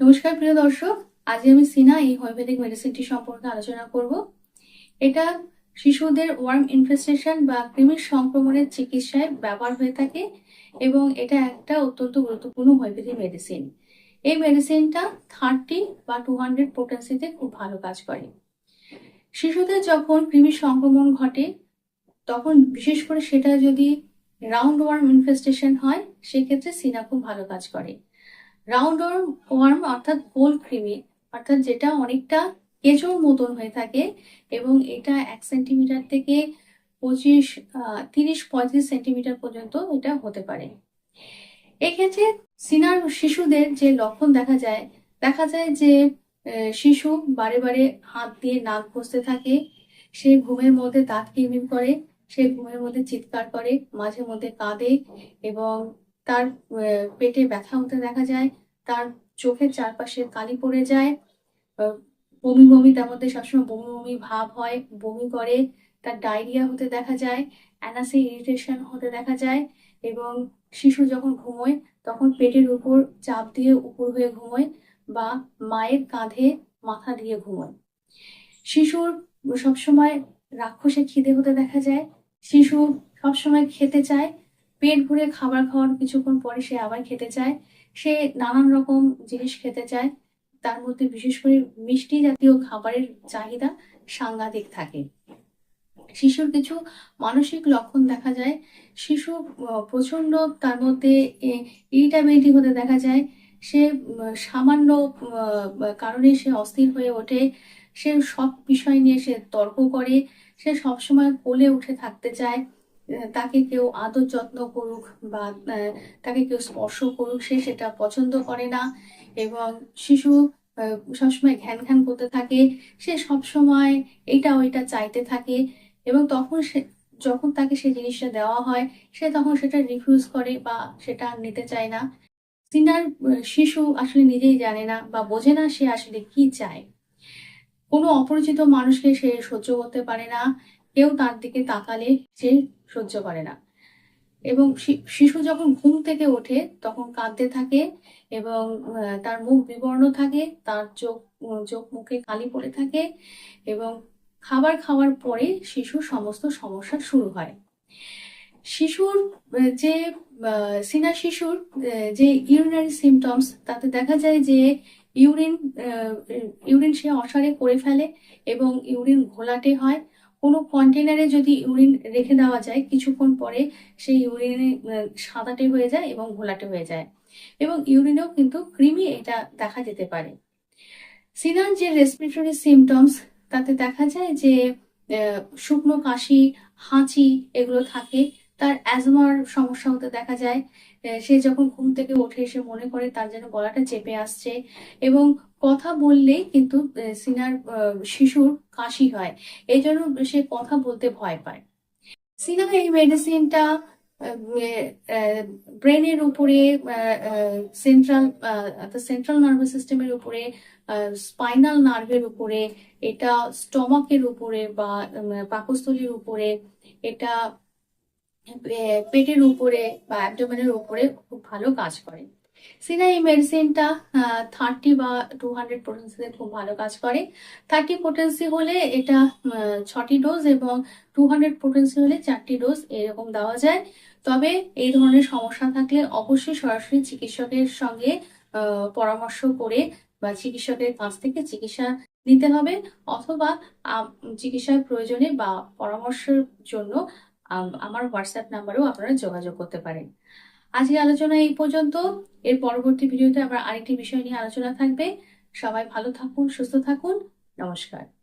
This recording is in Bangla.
নমস্কার, প্রিয় দর্শক। আজ আমি সিনা এই হোমিওপ্যাথিক মেডিসিনটি সম্পর্কে আলোচনা করব। এটা শিশুদের ওয়ার্ম ইনফেস্টেশন বা কৃমির সংক্রমণের চিকিৎসায় ব্যবহার হয়ে থাকে এবং এটা একটা অত্যন্ত গুরুত্বপূর্ণ হোমিওপ্যাথি মেডিসিন এই মেডিসিনটা থার্টি বা টু হান্ড্রেড পোটেন্সিতে খুব ভালো কাজ করে। শিশুদের যখন কৃমির সংক্রমণ ঘটে, তখন বিশেষ করে সেটা যদি রাউন্ড ওয়ার্ম ইনফেস্টেশন হয়, সেক্ষেত্রে সিনা খুব ভালো কাজ করে। রাউন্ড ওয়ার্ম অর্থাৎ গোল কৃমি অর্থাৎ যেটা অনেকটা কেঁচোর মতন হয়ে থাকে এবং এটা এক সেন্টিমিটার থেকে পঁচিশ তিরিশ, পঁয়ত্রিশ সেন্টিমিটার পর্যন্ত এটা হতে পারে। এক্ষেত্রে সিনার শিশুদের যে লক্ষণ দেখা যায় দেখা যায় যে শিশু বারে বারে হাত দিয়ে নাক ঘষতে থাকে, সে ঘুমের মধ্যে দাঁত কিরমির করে, সে ঘুমের মধ্যে চিৎকার করে, মাঝে মধ্যে কাঁদে এবং তার পেটে ব্যথা হতে দেখা যায় তার চোখের চারপাশে কালি পড়ে যায়। বমি বমি তার মধ্যে সবসময় বমি বমি ভাব হয়, বমি করে, তার ডায়রিয়া হতে দেখা যায়, অ্যানাসি ইরিটেশন হতে দেখা যায় এবং শিশু যখন ঘুমোয়, তখন পেটের উপর চাপ দিয়ে উপর হয়ে ঘুমোয় বা মায়ের কাঁধে মাথা দিয়ে ঘুমোয়। শিশুর সবসময় রাক্ষসে খিদে হতে দেখা যায়, শিশু সবসময় খেতে চায়, পেট ভরে খাবার খাওয়ার কিছুক্ষণ পরে সে আবার খেতে চায়। সে নানান রকম জিনিস খেতে চায়। তার মধ্যে বিশেষ করে মিষ্টি জাতীয় খাবারের চাহিদা সাংঘাতিক থাকে। শিশুর কিছু মানসিক লক্ষণ দেখা যায়। শিশু আহ, প্রচণ্ড তার মধ্যে ইরিটাবিলিটি হতে দেখা যায়। সে সামান্য কারণে সে অস্থির হয়ে ওঠে। সে সব বিষয় নিয়ে সে তর্ক করে। সে সবসময় কোলে উঠে থাকতে চায়। তাকে কেউ আদর যত্ন করুক বা তাকে কেউ স্পর্শ করুক, সে সেটা পছন্দ করে না। এবং শিশু সবসময় ঘ্যান ঘ্যান করতে থাকে। সে সবসময় এটা ওইটা চাইতে থাকে। এবং তখন সে, যখন তাকে সেই জিনিসটা দেওয়া হয়, সে তখন সেটা রিফিউজ করে বা সেটা নিতে চায় না। সিনার শিশু আসলে নিজেই জানে না বা বোঝে না সে আসলে কি চায়। কোনো অপরিচিত মানুষকে সে সহ্য করতে পারে না। কেউ তার দিকে তাকালে সে সহ্য করে না। এবং শিশু যখন ঘুম থেকে ওঠে, তখন কাঁদতে থাকে এবং তার মুখ বিবর্ণ থাকে, তার চোখ চোখ মুখে কালি পড়ে থাকে এবং খাবার খাওয়ার পরে শিশুর সমস্ত সমস্যা শুরু হয়। শিশুর যে সিনা শিশুর যে ইউরিনারি সিমটমস তাতে দেখা যায় যে ইউরিন ইউরিন সে অসারে করে ফেলে এবং ইউরিন ঘোলাটে হয়। কোনো কন্টেনারে যদি ইউরিন রেখে দেওয়া যায়, কিছুক্ষণ পরে সেই ইউরিনে সাদাটে হয়ে যায় এবং ঘোলাটে হয়ে যায়। এবং ইউরিনেও কিন্তু ক্রিমি এটা দেখা যেতে পারে। সিনার যে রেসপিরেটরি সিমটমস তাতে দেখা যায় যে শুকনো কাশি, হাঁচি এগুলো থাকে। তার অ্যাজমার সমস্যা হতে দেখা যায় সে যখন ঘুম থেকে ওঠে সে মনে করে তার যেন গলাটা চেপে আসছে এবং কথা বললেই কিন্তু সিনার শিশুর কাশি হয়। এই জন্য সে কথা বলতে ভয় পায়। সিনা এই মেডিসিনটা ব্রেনের উপরে সেন্ট্রাল সেন্ট্রাল নার্ভাস সিস্টেমের উপরে স্পাইনাল নার্ভের উপরে, এটা স্টমাকের উপরে বা পাকস্থলীর উপরে, এটা পেটের উপরে বা অ্যাবডোমেনের উপরে খুব ভালো কাজ করে। সিনা এই মেডিসিনটা থার্টি বা টু হান্ড্রেড পোটেন্সিতে খুব ভালো কাজ করে। থার্টি পোটেন্সি হলে এটা ছটি ডোজ এবং টু হান্ড্রেড পোটেন্সি হলে চারটি ডোজ এরকম দেওয়া যায়। তবে এই ধরনের সমস্যা থাকলে অবশ্যই সরাসরি চিকিৎসকের সঙ্গে পরামর্শ করে বা চিকিৎসকের কাছ থেকে চিকিৎসা নিতে হবে। অথবা চিকিৎসার প্রয়োজনে বা পরামর্শের জন্য আমার হোয়াটসঅ্যাপ নাম্বারেও আপনারা যোগাযোগ করতে পারেন। আজকে আলোচনা এই পর্যন্ত। এর পরবর্তী ভিডিওতে আবার আরেকটি বিষয় নিয়ে আলোচনা থাকবে। সবাই ভালো থাকুন, সুস্থ থাকুন। নমস্কার।